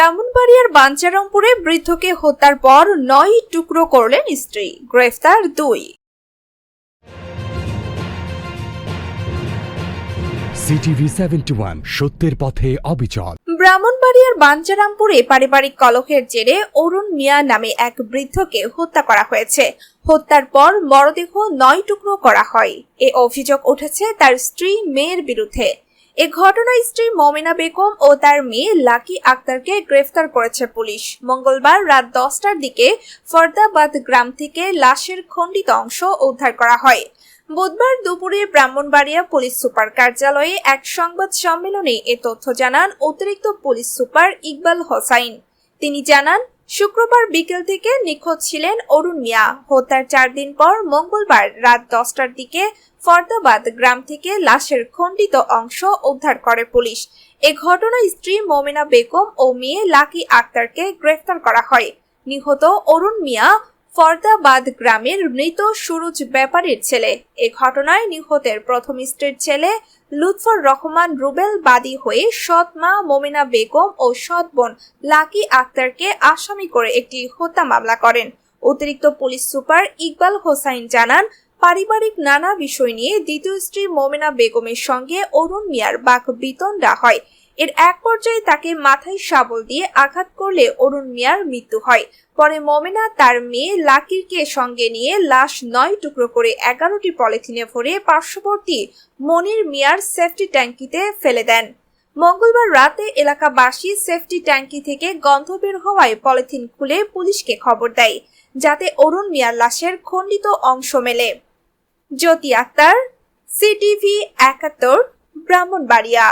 ব্রাহ্মণবাড়িয়ার বাঞ্চারামপুরে বৃদ্ধকে হত্যার পর নয় টুকরো করলেন স্ত্রী। গ্রেফতার দুই। সিটিভি সেভেন্টি ওয়ান সত্যের পথে অবিচল। ব্রাহ্মণবাড়িয়ার বাঞ্চারামপুরে পারিবারিক কলহের জেরে অরুণ মিয়া নামে এক বৃদ্ধকে হত্যা করা হয়েছে। হত্যার পর মরদেহ নয় টুকরো করা হয়। এ অভিযোগ উঠেছে তার স্ত্রী মেয়ের বিরুদ্ধে। এ ঘটনায় স্ত্রী মমিনা বেগম ও তার মেয়ে লাকি আক্তারকে গ্রেফতার করেছে পুলিশ। মঙ্গলবার রাত দশটার দিকে ফরদাবাদ গ্রাম থেকে লাশের খণ্ডিত অংশ উদ্ধার করা হয়। বুধবার দুপুরে ব্রাহ্মণবাড়িয়া পুলিশ সুপার কার্যালয়ে এক সংবাদ সম্মেলনে এ তথ্য জানান অতিরিক্ত পুলিশ সুপার ইকবাল হোসাইন। তিনি জানান শুক্রবার বিকেল থেকে নিখোঁজ ছিলেন অরুণ মিয়া। হত্যার চার দিন পর মঙ্গলবার রাত দশটার দিকে ফরদাবাদ গ্রাম থেকে লাশের খণ্ডিত অংশ উদ্ধার করে পুলিশ। এ ঘটনায় স্ত্রী মোমেনা বেগম ও মেয়ে লাকি আক্তারকে গ্রেফতার করা হয়। নিহত অরুণ মিয়া ফরদাবাদ গ্রামের মৃত সুরুজ ব্যাপারীর ছেলে। এ ঘটনায় নিহতের প্রথম স্ত্রীর ছেলে লুৎফর রহমান রুবেল বাদী হয়ে সৎ মা মমিনা বেগম ও সৎ বোন লাকি আক্তারকে আসামি করে একটি হত্যা মামলা করেন। অতিরিক্ত পুলিশ সুপার ইকবাল হোসাইন জানান, পারিবারিক নানা বিষয় নিয়ে দ্বিতীয় স্ত্রী মমিনা বেগমের সঙ্গে অরুণ মিয়ার বাক বিতণ্ডা হয়। এর এক পর্যায়ে তাকে মাথায় শাবল দিয়ে আঘাত করলে অরুণ মিয়ার মৃত্যু হয়। পরে মমিনা তার মেয়ে লাকিরকে সঙ্গে নিয়ে লাশ নয় টুকরো করে এগারোটি পলিথিনে ভরে পার্শ্ববর্তী মনির মিয়ার সেফটি ট্যাঙ্কিতে ফেলে দেন। মঙ্গলবার রাতে এলাকাবাসী সেফটি ট্যাঙ্কি থেকে গন্ধ বের হওয়ায় পলিথিন খুলে পুলিশকে খবর দেয়, যাতে অরুণ মিয়ার লাশের খণ্ডিত অংশ মেলে। জ্যোতি আক্তার, সিটিভি একাত্তর, ব্রাহ্মণবাড়িয়া।